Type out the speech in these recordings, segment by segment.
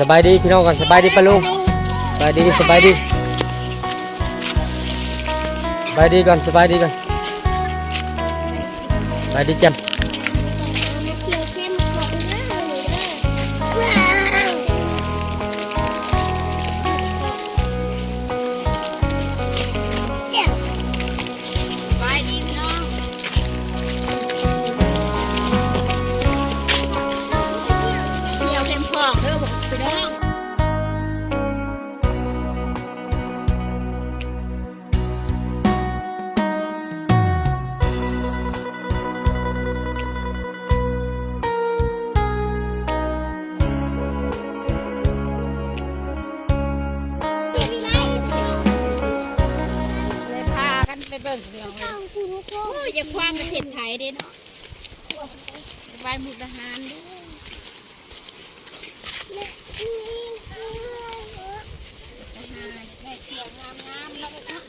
สบายดีพี่น้องกันสบายดีปะลุงสบายดีสบายดีสบายดีกันสบายดีกันสบายดีแจ่ม คโอ้นยอย่าคว้างประเทศไทยเด้เนาะไปมุกดาหารเด้อและนี่คือดาหารได้เที่ยวงามๆแล้วก็เนาะ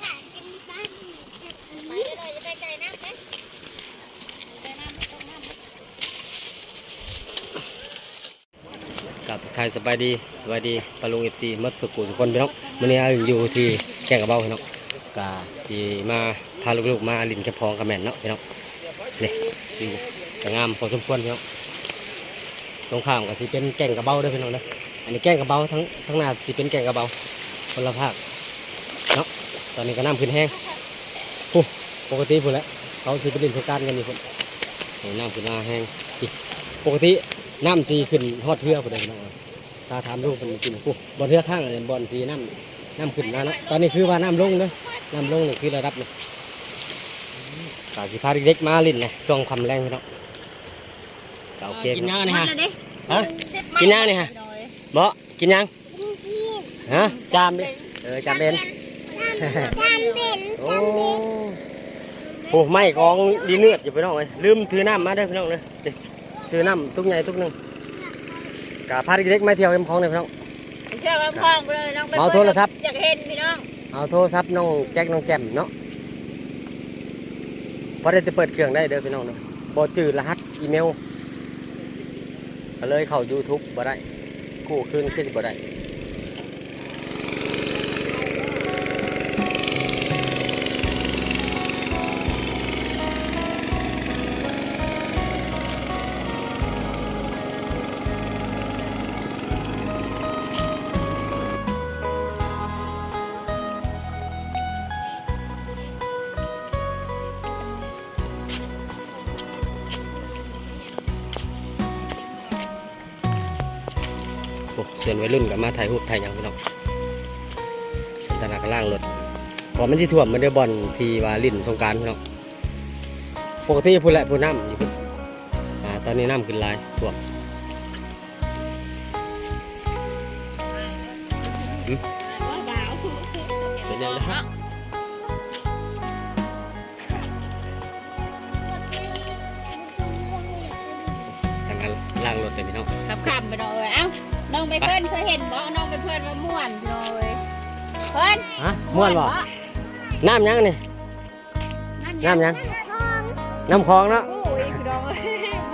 ขาเป็นบ้าน ไปได้เลยอย่าไปไกลน้ำไหมไปน้ำตรงน้ำ กับใครสบายดีสบายดีปะลุงเอฟซีมัดสุกุทุกคนพี่น้องวันนี้อยู่ที่แก่งกระเบ้าพี่น้องกาที่มาพาลูกๆมาลินแคพองกับแม่นเนาะพี่น้องนี่อยู่แต่งามพอสมควรพี่น้องตรงข้ามก็สิเป็นแก่งกระเบ้าด้วยพี่น้องเด้ออันนี้แก่งกระเบ้าทั้งทั้งหน้าสิเป็นแก่งกระเบ้าคนละภาคเนาะตอนนี้ก็น้ำขึ้นแห้งโอ้ปกติพุ่นแล้วเขาสิไปล่นสกรารกันอยู่พุ่นน้ำขึ้นมาแห้งปกติ น้ำสีขึ้นฮอดเทือพุ่นเลยพี่น้องเอ้ยซาทามลูกเป็นกินโอ้บอลเทือข้างเลยบอลสีน้ำน้ำขึ้นมาเนาะตอนนี้คือว่าน้ำลงเลยน้ำลงนี่คือระดับนี่กาสิพาเด็กๆมาเลินนะช่วงคำแรงพี่น้องกาโอเคกินยังนี่ฮะหมดเลยดิฮะกินยังนี่ฮะบ่กินยังจริงฮะจามดิเออจามเป็นๆจำเป็นโอ้โหไม่กองดีเนื้อดอยู่พี่น้องเลยลืมถือน้ำมาเด้อพี่น้องเลยนี่ ซื้อน้ำตุกใหญ่ตุกหนึ่งกาพาเด็กๆมาเที่ยวเอ็มคลองเลยพี่น้อง เชื่อว่าคลองไปเลยน้องไปเอาโทรศัพท์ อยากเห็นพี่น้องเอาโทรศัพท์น้องแจ็คน้องแจมเนาะพอได้จะเปิดเครื่องได้เด้อพี่น้องเนาะบอจืดรหัสอีเมลก็เลยเข้า YouTube บ่ได้กู้คืนคือสิบ่ได้ สียนวัยรุ่นกับมาถ่ายรูปถ่ายหยังพี่น้องส้นตนากล่างรถพอมันที่ท่วมมันได้บอลทีวาลินสงการพี่น้องปกติพูดแหละพูดน้ำอยู่พุ่นตอนนี้น้ำขึ้นลายท่วมเป็นยังไงฮะล่างรถเลยพี่น้องขับขับไปหน่อยเอ้า น้องไปเพื่อนเคยเห็นบ่น้องไปเพื่อนมาม่วนพี่น้องเอ้ยเพื่อนฮะม่วนบ่น้ำยังนี่น้ำยังทองน้ำคลองเนาะโอ้ยพี่น้องเอ้ย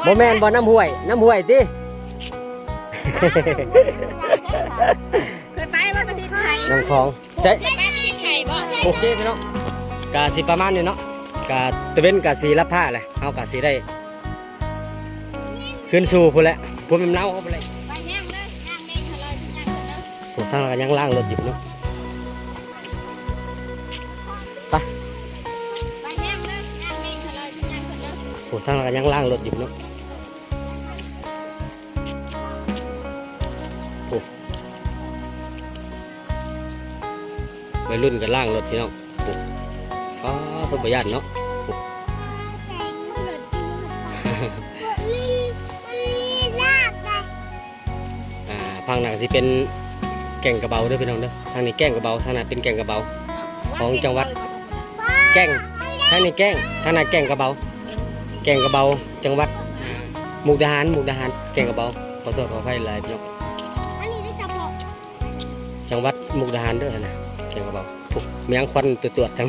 บ่แม่นบ่น้ำห้วย น้ำห้วยติเคยไปว่าประเทศไทยน้ำคลองใช่เคยไปประเทศไทยบ่โอเคพี่น้องกาสิประมาณนี้เนาะกาตะเวนกาสีรับผ้าแหละเอากาสีได้ขึ้นสู่พุ่นแหละพุ่นมันเน่าเข้าไปเลย ทางนั้นก็ยังล่างรถอยู่เนาะไปไปย่างเลยย่างเองเลยย่างกันเลยผมทางนั้นก็ยังล่างรถอยู่เนาะโอ้วัยรุ่นก็ล่างรถพี่น้องโอ้อ๋อเพิ่นประหยัดเนาะแสงเหลือจริงมันมีมันมีลากเลยอ่าพังหนังสิเป็น แก่งกระเบาเด้อพี่น้องเด้อทางนี้แก่งกระเบาทางนั้นเป็นแก่งกระเบา ของจังหวัด แก้งท่างนี้แก้งท่างนั้นแก้งกระเบา แก้งกระเบาจังหวัดมุกดาหารมุกดาหารแก้งกระเบาขอโทษขออภัยหลายพี่น้องอันนี้ได้จับเหรอจังหวัดมุกดาหารเด้อนะแก้งกระเบาปุ๊บเมียงควันตัวตรวจทั้ง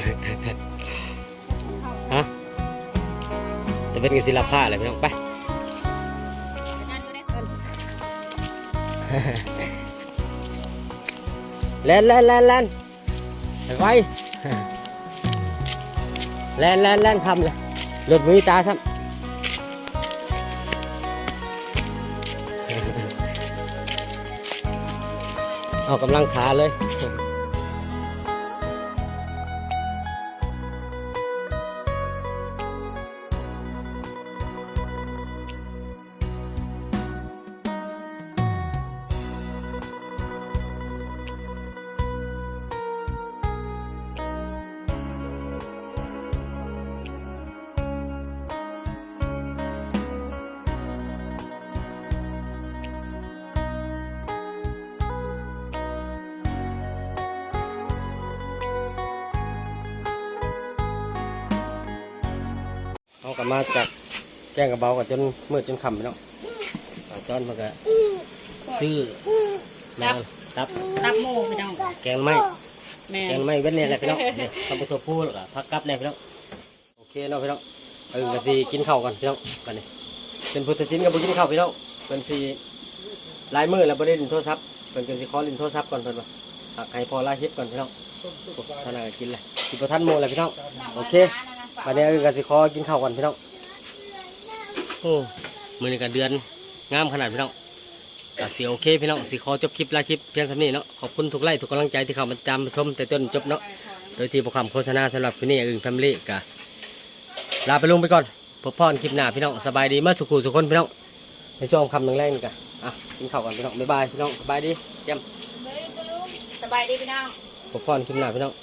ฮะจะเป็นกันศิลปะอะไรพี่น้องไป แลนแลนแลนแลนไปแลนแลนแลนคำเลยลดมือตาซ้ำออกกำลังขาเลย เอากลับมาจากแจ้งกระเบากันจนมืดจนค่ำพี่น้องเอาจอนมาก็ซื้อแมวตับตับหมูพี่น้องแกงไม้แม่แกงไม้เว้นเนี่ยแหละพี่น้องเนี่ยทำไปตัวพูแล้วก็พักกลับเนี่ยพี่น้องโอเคเนาะพี่น้องเออกะสีกินข้าวก่อนพี่น้องกันนี่เป็นพุทธจินกับบุกินข้าวพี่น้องเป็นสีลายมือแล้วบ่ได้ลินโทรศัพท์เป็นกันสีขอลินโทรศัพท์ก่อนเพิ่นว่าหักให้พอลาเฮ็ดก่อนพี่น้องท่านน่าก็กินเลยกินประทันโมเลยพี่น้องโอเค วันนี้ก็สิขอกินข้าวก่อนพี่น้องโอ้มือนี้ก็เดือนงามขนาดพี่น้องก็สิโอเคพี่น้องสิขอจบคลิปลาคลิปเพียงสำนี้เนาะขอบคุณทุกไลค์ทุกกำลังใจที่เข้ามาจำมาชมแต่ต้นจบเนาะโดยที่บุคคำโฆษณาสำหรับพี่นี่อึ่งแฟมิลี่กะลาไปลงไปก่อนพบพ่อนคลิปหน้าพี่น้องสบายดีเมื่อสุขุสุขคนพี่น้องในช่วงคำหนึ่งแรกนี่กะอะกินข้าวก่อนพี่น้องบ๊ายบายพี่น้องสบายดีเยี่ยมสบายดีพี่น้องพบพ่อนคลิปหน้าพี่น้อง